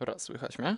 Dobra, słychać mnie?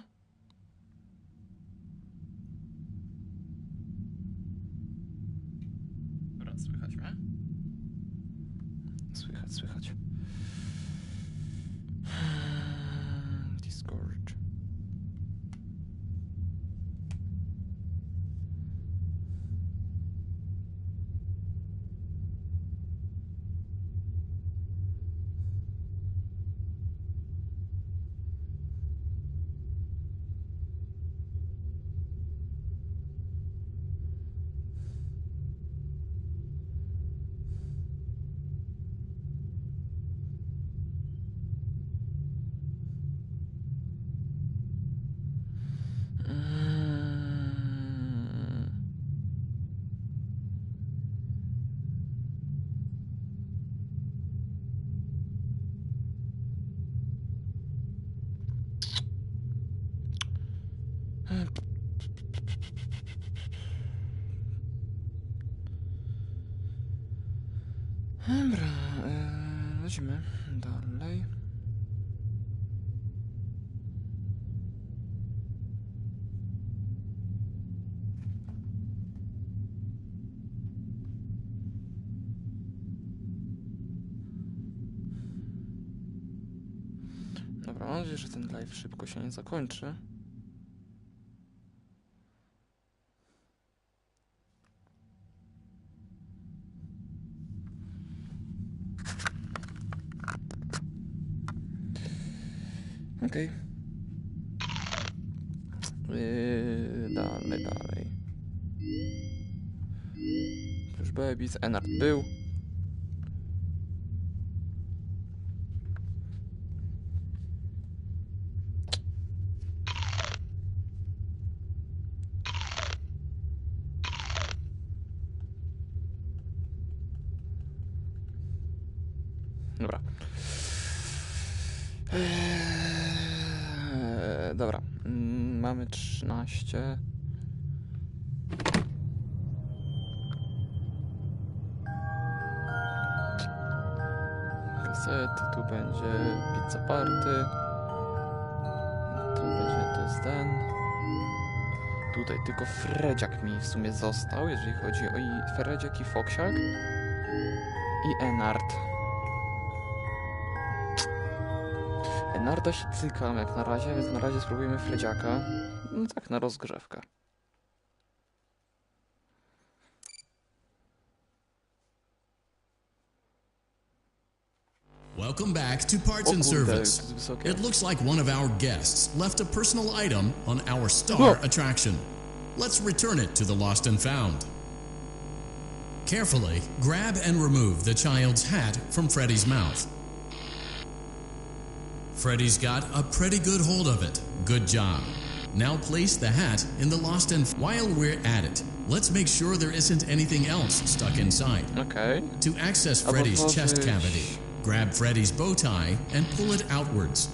Dobra, e, lecimy dalej. Dobra, mam nadzieję, że ten live szybko się nie zakończy. Okej. Yy, dalej, dalej. Już Babies, Enard był. Dobra. Eee, dobra. Mm, Mamy 13. Kasety, tu będzie pizza party. Tu będzie to jest ten. Tutaj tylko Fredziak mi w sumie został, jeżeli chodzi o i Fredziak i Foksiak. I Enard. Enarda się cykam jak na razie, więc na razie spróbujemy Fredziaka. No tak, na rozgrzewkę. Welcome back to Parts and Service. to jest wysokie. It looks like one of our guests left a personal item on our star attraction. Let's return it to the Lost and Found. Carefully grab and remove the child's hat from Freddy's mouth. Freddy's got a pretty good hold of it. Good job. Now place the hat in the Lost and While we're at it, let's make sure there isn't anything else stuck inside. Okej. To access Freddy's chest cavity, grab Freddy's bow tie and pull it outwards.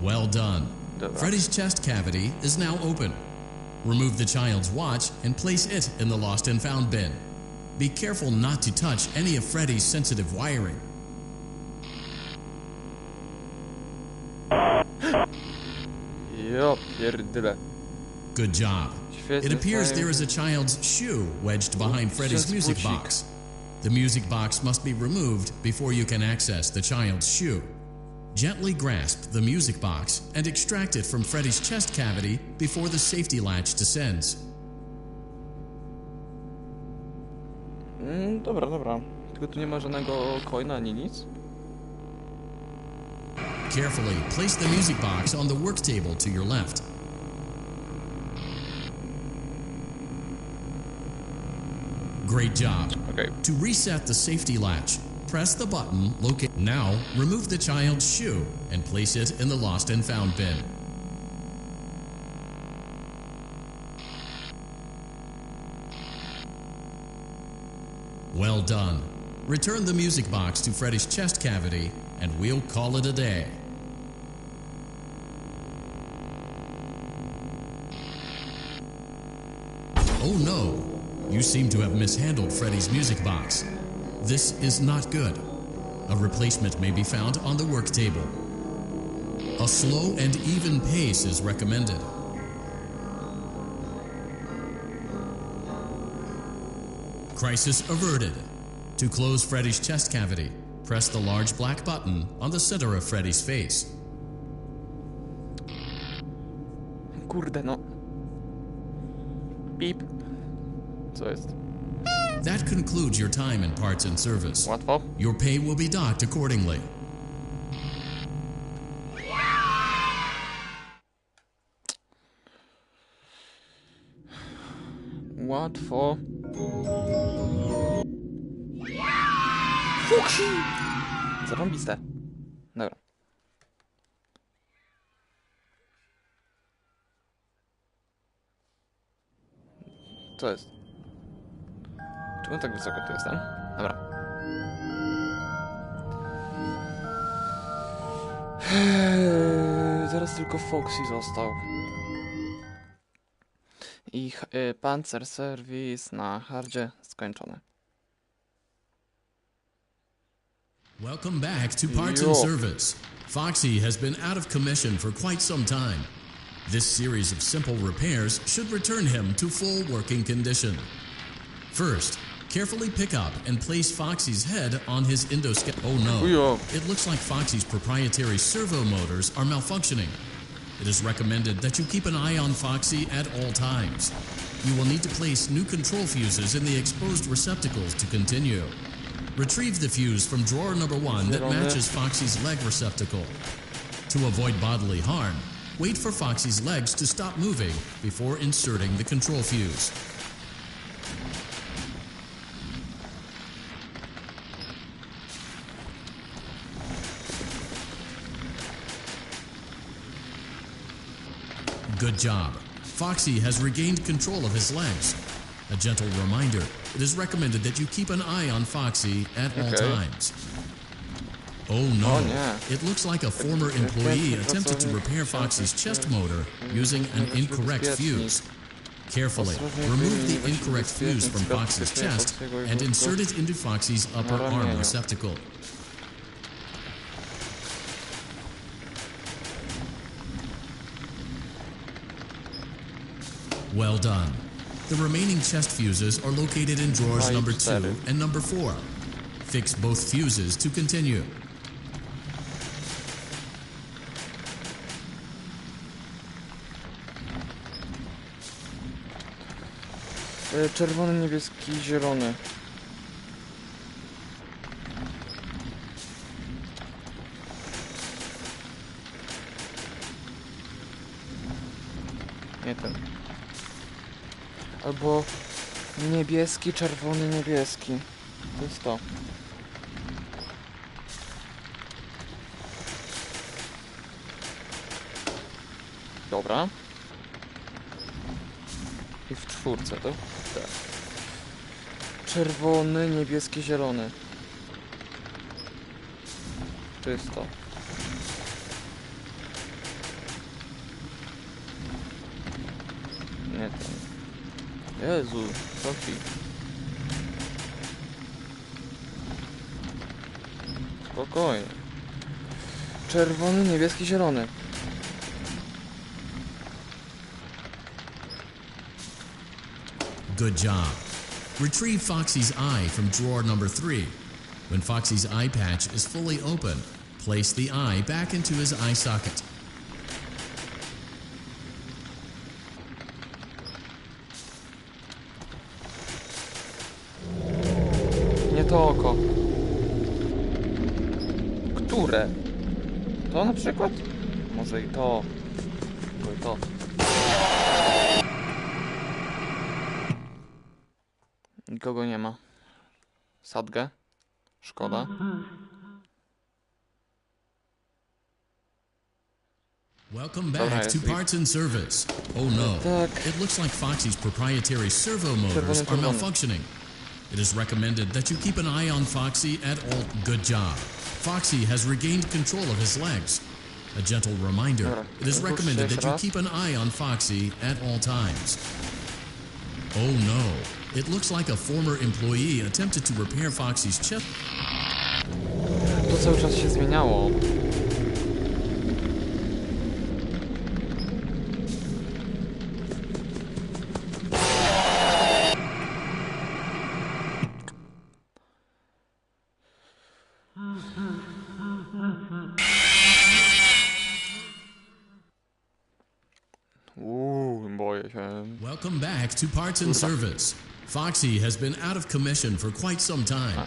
Well done. Freddy's chest cavity is now open. Remove the child's watch and place it in the lost and found bin. Be careful not to touch any of Freddy's sensitive wiring. Good job. It appears there is a child's shoe wedged behind Freddy's music box. The music box must be removed before you can access the child's shoe. Gently grasp the music box and extract it from Freddy's chest cavity before the safety latch descends. Mm, dobra, dobra. Tylko tu nie ma żadnego coina ani nic. Carefully place the music box on the work table to your left. Great job. Okej. To reset the safety latch, press the button located. Now, remove the child's shoe and place it in the lost and found bin. Well done. Return the music box to Freddy's chest cavity, and we'll call it a day. Oh no! You seem to have mishandled Freddy's music box. This is not good. A replacement may be found on the work table. A slow and even pace is recommended. Crisis averted. To close Freddy's chest cavity, press the large black button on the center of Freddy's face. Kurde, no. Pip. Co jest? That concludes your time in parts and service. Łatwo? Your pay will be docked accordingly. What for? Łatwo. Fuksi! Zarąbiste. Co jest? Czemu tak wysoko tu jestem? Dobra. Eee, Teraz tylko Foxy został. I y, pancer serwis na hardzie skończony. Welcome back to Parts and Service. Foxy has been out of commission for quite some time. This series of simple repairs should return him to full working condition. First, carefully pick up and place Foxy's head on his endoscope. Oh no. It looks like Foxy's proprietary servo motors are malfunctioning. It is recommended that you keep an eye on Foxy at all times. You will need to place new control fuses in the exposed receptacles to continue. Retrieve the fuse from drawer number one that matches Foxy's leg receptacle. To avoid bodily harm, wait for Foxy's legs to stop moving before inserting the control fuse. Good job. Foxy has regained control of his legs. A gentle reminder it is recommended that you keep an eye on Foxy at all Okay. times. Oh no. Oh, nie. It looks like a former employee attempted to repair Foxy's chest motor using an incorrect fuse. Carefully, remove the incorrect fuse from Foxy's chest and insert it into Foxy's upper arm receptacle. Well done. The remaining chest fuses are located in drawers number two and number four. Fix both fuses to continue. Czerwony, niebieski, zielony. Nie ten. Albo niebieski, czerwony, niebieski. To jest to. Dobra. W czwórce to? Tak. Czerwony, niebieski, zielony. To jest to. Nie ten. Jezu, Sofi. Spokojnie. Czerwony, niebieski, zielony. Good job. Retrieve Foxy's eye from drawer number three. When Foxy's eye patch is fully open, place the eye back into his eye socket. Nie to oko. Które? To na przykład? Może i to. Sadgę? Szkoda. Mhm. Welcome back to. Parts and Service. Oh no. It looks like Foxy's proprietary servo motors are malfunctioning. It is recommended that you keep an eye on Foxy at all. Good job. Foxy has regained control of his legs. A gentle reminder it is recommended that you keep an eye on Foxy at all times. Oh no. It looks like a former employee attempted to repair Foxy's chip. To cały czas się zmieniało. Welcome back to Parts and Service. Foxy has been out of commission for quite some time.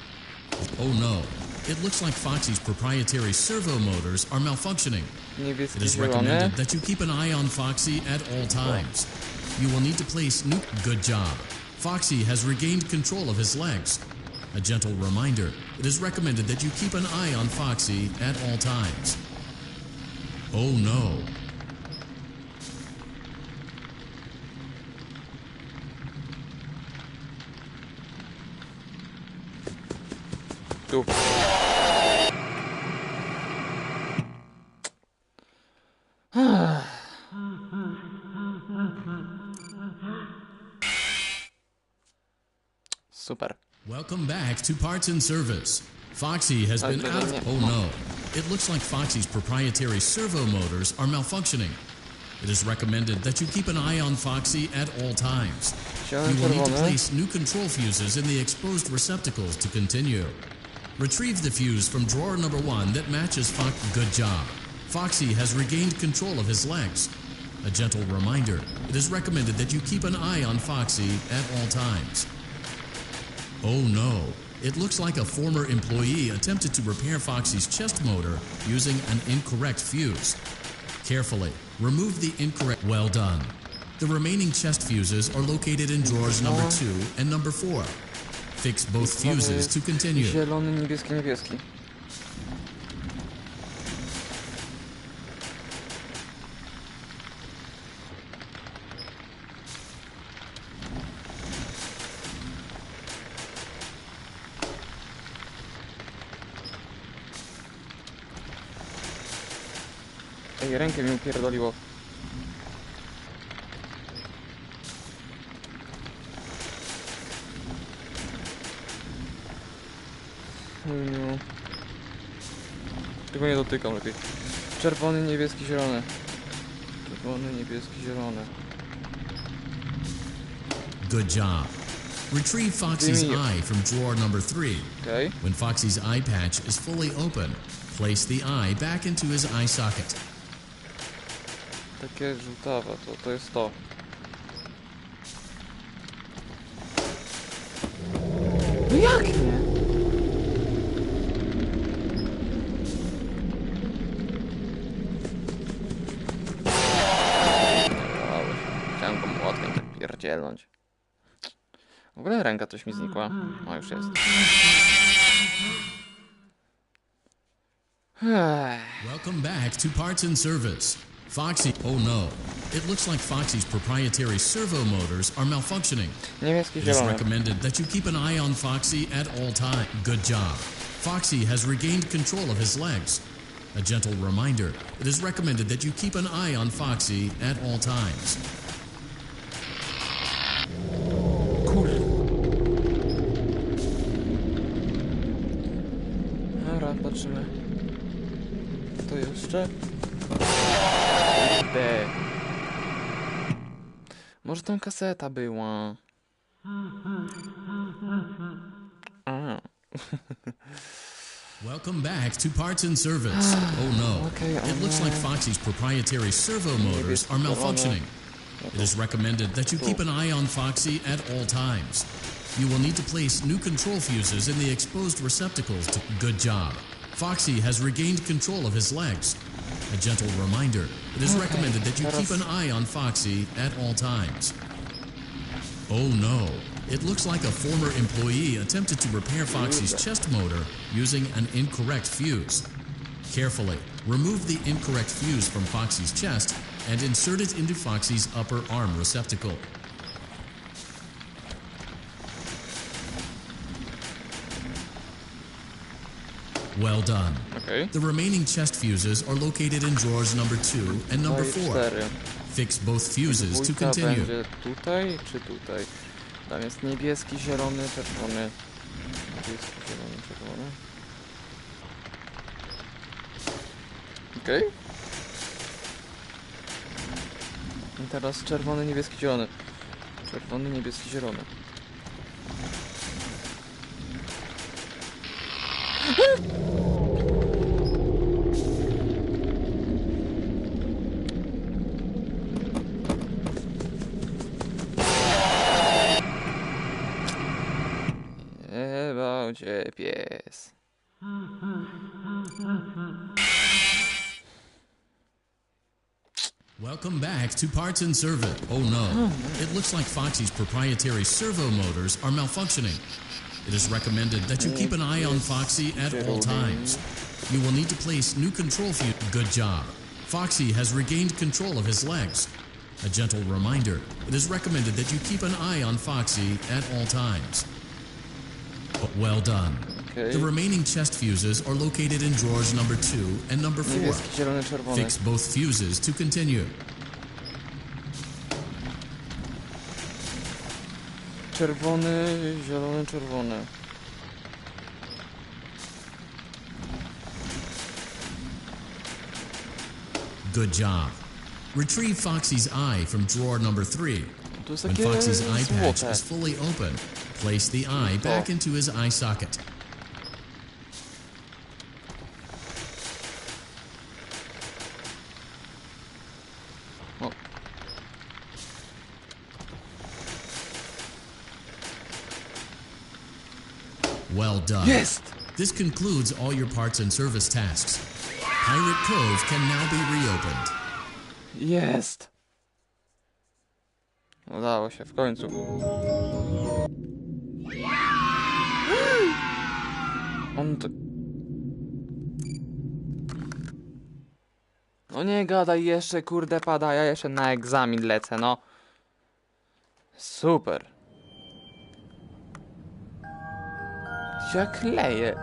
Oh no, it looks like Foxy's proprietary servo motors are malfunctioning. It is recommended that you keep an eye on Foxy at all times. You will need to place new. Good job. Foxy has regained control of his legs. A gentle reminder it is recommended that you keep an eye on Foxy at all times. Oh no. Super. Welcome back to Parts and Service. Foxy has been out of. Oh no. It looks like Foxy's proprietary servo motors are malfunctioning. It is recommended that you keep an eye on Foxy at all times. You will need to place new control fuses in the exposed receptacles to continue. Retrieve the fuse from drawer number one that matches Fox. Good job. Foxy has regained control of his legs. A gentle reminder it is recommended that you keep an eye on Foxy at all times. Oh no. It looks like a former employee attempted to repair Foxy's chest motor using an incorrect fuse. Carefully, remove the incorrect. Well done. The remaining chest fuses are located in drawers number uh-huh. two and number four. Fix both fuses to continue. Zielony, niebieski, niebieski. Ej, rękę mi upierdoliło. No. Tego nie dotykam lepiej. Czerwony, niebieski, zielony. Czerwony, niebieski, zielony. Good job. Retrieve Foxy's eye from drawer number three. Okej. When Foxy's eye patch is fully open, place the eye back into his eye socket. Takie żółtawe, to, to jest to. No jak nie? Ręka coś mi znikła. Mm, mm. O, już jest. Ech. Welcome back to Parts and Service. Foxy. Oh no. It looks like Foxy's proprietary servo motors are malfunctioning. It is recommended that you keep an eye on Foxy at all times. Good job. Foxy has regained control of his legs. A gentle reminder it is recommended that you keep an eye on Foxy at all times. Kurde. Dobra, patrzymy. To jeszcze? Kurde. Może tam kaseta była. A, Welcome back to Parts and Service. Ah, oh no. Okay, oh, It looks like Foxy's proprietary servo motors are malfunctioning. It is recommended that you keep an eye on Foxy at all times. You will need to place new control fuses in the exposed receptacles to. Good job. Foxy has regained control of his legs. A gentle reminder it is recommended that you keep an eye on Foxy at all times. Oh no. It looks like a former employee attempted to repair Foxy's chest motor using an incorrect fuse. Carefully, remove the incorrect fuse from Foxy's chest and insert it into Foxy's upper arm receptacle. Well done. okej. The remaining chest fuses are located in drawers number two and number Dwa i four. cztery. Fix both fuses to continue. będzie tutaj czy tutaj? Tam jest niebieski, zielony, czerwony. Niebieski, zielony, czerwony. Okej. I teraz czerwony, niebieski, zielony. Czerwony, niebieski, zielony. Pies. Welcome back to Parts and Servo. Oh no, it looks like Foxy's proprietary servo motors are malfunctioning. It is recommended that you keep an eye on Foxy at all times. You will need to place new control fuse. Good job. Foxy has regained control of his legs. A gentle reminder, it is recommended that you keep an eye on Foxy at all times. Well done. Okej. The remaining chest fuses are located in drawers number 2 and number 4. Niebieski, zielony, czerwony. Fix both fuses to continue. Czerwony, zielony, czerwony. Good job. Retrieve Foxy's eye from drawer number 3. When Foxy's eye patch is fully open, place the eye back O. into his eye socket. Well done. Yes! This concludes all your parts and service tasks. Pirate Cove can now be reopened. Jest! Udało się, w końcu. On to... No nie gadaj jeszcze, kurde pada, ja jeszcze na egzamin lecę, no. Super. Ja kleję.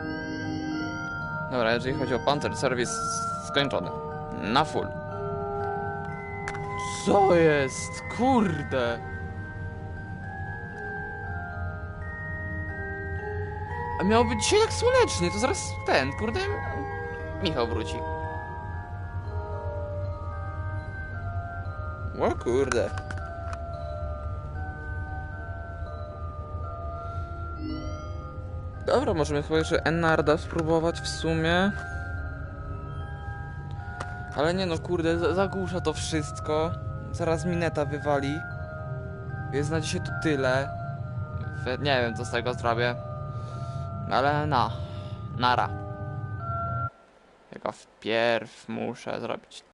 Dobra, jeżeli chodzi o Panther, serwis skończony. Na full. Co jest? Kurde! A miało być dzisiaj tak słonecznie, to zaraz ten, kurde, Michał wróci. O kurde. Dobra, możemy chyba jeszcze Enarda spróbować w sumie. Ale nie no, kurde, za- zagłusza to wszystko. Zaraz mineta wywali. Więc na dzisiaj to tyle. Nie wiem, co z tego zrobię. Ale na. Nara. Tylko wpierw muszę zrobić